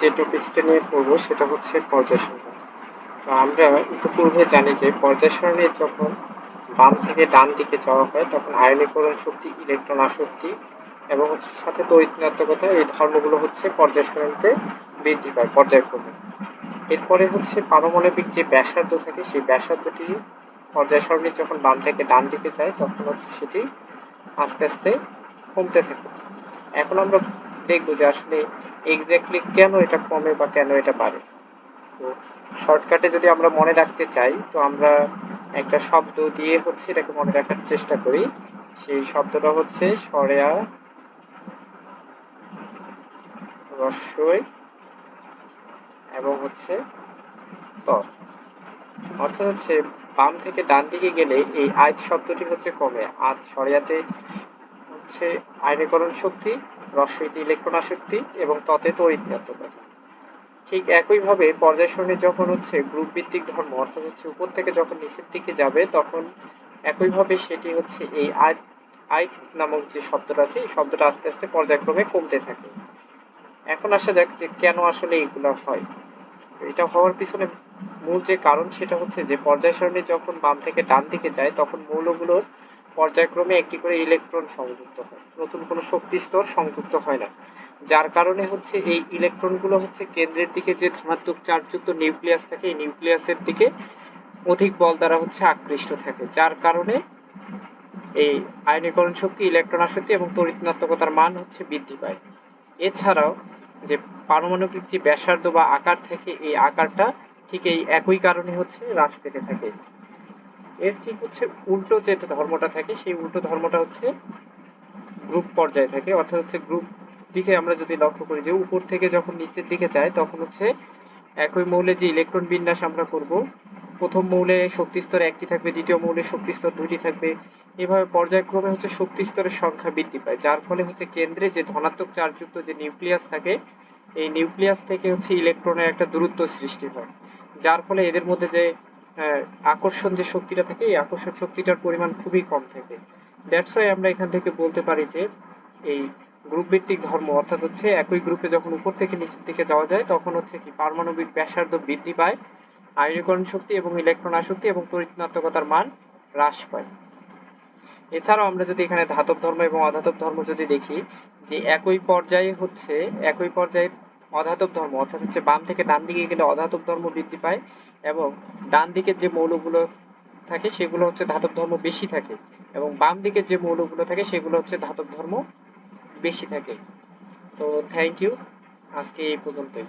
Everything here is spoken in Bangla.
যে টপিকসটা নিয়ে পড়ব সেটা হচ্ছে পর্যায় সারণী তো আমরা ইতিপূর্বে জানি যে পর্যায় সারণীর যখন বাম থেকে ডান দিকে যাওয়া হয়, তখন আয়নীকরণ শক্তি, ইলেকট্রন আসক্তি এবং সাথে তড়িৎনাত্মকতা এই ধর্মগুলো হচ্ছে পর্যায় সারণীতে বৃদ্ধি পায়, পর্যায়ক্রমে। এরপরে হচ্ছে পারমাণবিক যে ব্যাসার্ধ থাকে, সেই ব্যাসার্ধটি পর্যায় সারণী যখন বাম থেকে ডান দিকে যায়, তখন হচ্ছে সেটি আস্তে আস্তে কমতে থাকে। এখন আমরা দেখব যে আসলে এক্স্যাক্টলি কেন এটা কমে বা কেন এটা বাড়ে? তো শর্টকাটে যদি আমরা মনে রাখতে চাই, তো আমরা একটা শব্দ দিয়ে হচ্ছে এটাকে মনে রাখার চেষ্টা করি। সেই শব্দটা হচ্ছে সরেয়া রস্যই এবং হচ্ছে ত অর্থাৎ হচ্ছে বাম থেকে ডান দিকে গেলে এই আজ শব্দটি হচ্ছে কমে। আজ সরিয়াতে হচ্ছে আয়নীকরণ শক্তি রস্যইতে ইলেকট্রন আসক্তি এবং ততে তড়িৎনাত্মকতা ঠিক একইভাবে পর্যায় সারণী যখন হচ্ছে গ্রুপ ভিত্তিক ধর্ম, অর্থাৎ হচ্ছে উপর থেকে যখন নিচের দিকে যাবে, তখন একইভাবে সেটি হচ্ছে এই আয় আয় নামক যে শব্দটা আছে, এই শব্দটা আস্তে আস্তে পর্যায়ক্রমে কমতে থাকে। এখন আসা যাক যে কেন আসলে এগুলো হয়। এটা হওয়ার পিছনে মূল যে কারণ সেটা হচ্ছে যে পর্যায় সারণী যখন বাম থেকে ডান দিকে যায়, তখন মৌলগুলোর পর্যায়ক্রমে একটি করে ইলেকট্রন সংযুক্ত হয়। নতুন কোনো শক্তি স্তর সংযুক্ত হয় না। যার কারণে হচ্ছে এই ইলেকট্রনগুলো হচ্ছে কেন্দ্রের দিকে যে ধনাত্মক চার্জযুক্ত নিউক্লিয়াস থাকে, এই নিউক্লিয়াসের দিকে অধিক বল দ্বারা হচ্ছে আকৃষ্ট থাকে। যার কারণে এই আয়নীকরণ শক্তি ইলেকট্রন আসক্তি এবং তড়িৎনাত্মকতার মান হচ্ছে বৃদ্ধি পায়। এছাড়াও যে পারমাণবিক যে ব্যাসার্ধ বা আকার থেকে, এই আকারটা ঠিক এই একই কারণে হচ্ছে হ্রাস পেতে থাকে। এর ঠিক হচ্ছে উল্টো যে ধর্মটা থাকে, সেই উল্টো ধর্মটা হচ্ছে গ্রুপ পর্যায়ে থাকে। অর্থাৎ হচ্ছে গ্রুপ দিকে আমরা যদি লক্ষ্য করি যে উপর থেকে যখন নিচের দিকে যায়, তখন হচ্ছে একই মৌলে যে ইলেকট্রন বিন্যাস আমরা করব, প্রথম মৌলে শক্তি স্তর একটি থাকবে, দ্বিতীয় মৌলে শক্তি স্তর দুটি থাকবে। এভাবে পর্যায়ক্রমে হচ্ছে শক্তি স্তরের সংখ্যা বৃদ্ধি পায়, যার ফলে হচ্ছে কেন্দ্রে যে ধনাত্মক চার্জযুক্ত যে নিউক্লিয়াস থাকে, এই নিউক্লিয়াস থেকে হচ্ছে ইলেকট্রনের একটা দূরত্ব সৃষ্টি হয়। যার ফলে এদের মধ্যে যে আকর্ষণ যে শক্তিটা থাকে, এই আকর্ষণ শক্তিটার পরিমাণ খুবই কম থাকে। দ্যাটস আমরা এখান থেকে বলতে পারি যে, এই গ্রুপ ভিত্তিক ধর্ম, অর্থাৎ হচ্ছে একই গ্রুপে যখন উপর থেকে নিচের দিকে যাওয়া যায়, তখন হচ্ছে কি পারমাণবিক ব্যাসার্ধ বৃদ্ধি পায় আয়নীকরণ শক্তি এবং ইলেকট্রন আসক্তি এবং তড়িৎনাত্মকতার মান হ্রাস পায়। এছাড়াও আমরা যদি এখানে ধাতব ধর্ম এবং অধাতব ধর্ম যদি দেখি, যে একই পর্যায়ে হচ্ছে, একই পর্যায়ে অধাতব ধর্ম, অর্থাৎ হচ্ছে বাম থেকে ডান দিকে গেলে অধাতব ধর্ম বৃদ্ধি পায় এবং ডান দিকের যে মৌলগুলো থাকে সেগুলো হচ্ছে ধাতব ধর্ম বেশি থাকে এবং বাম দিকের যে মৌলগুলো থাকে সেগুলো হচ্ছে ধাতব ধর্ম বেশি থাকে। তো থ্যাংক ইউ আজকে এই পর্যন্তই।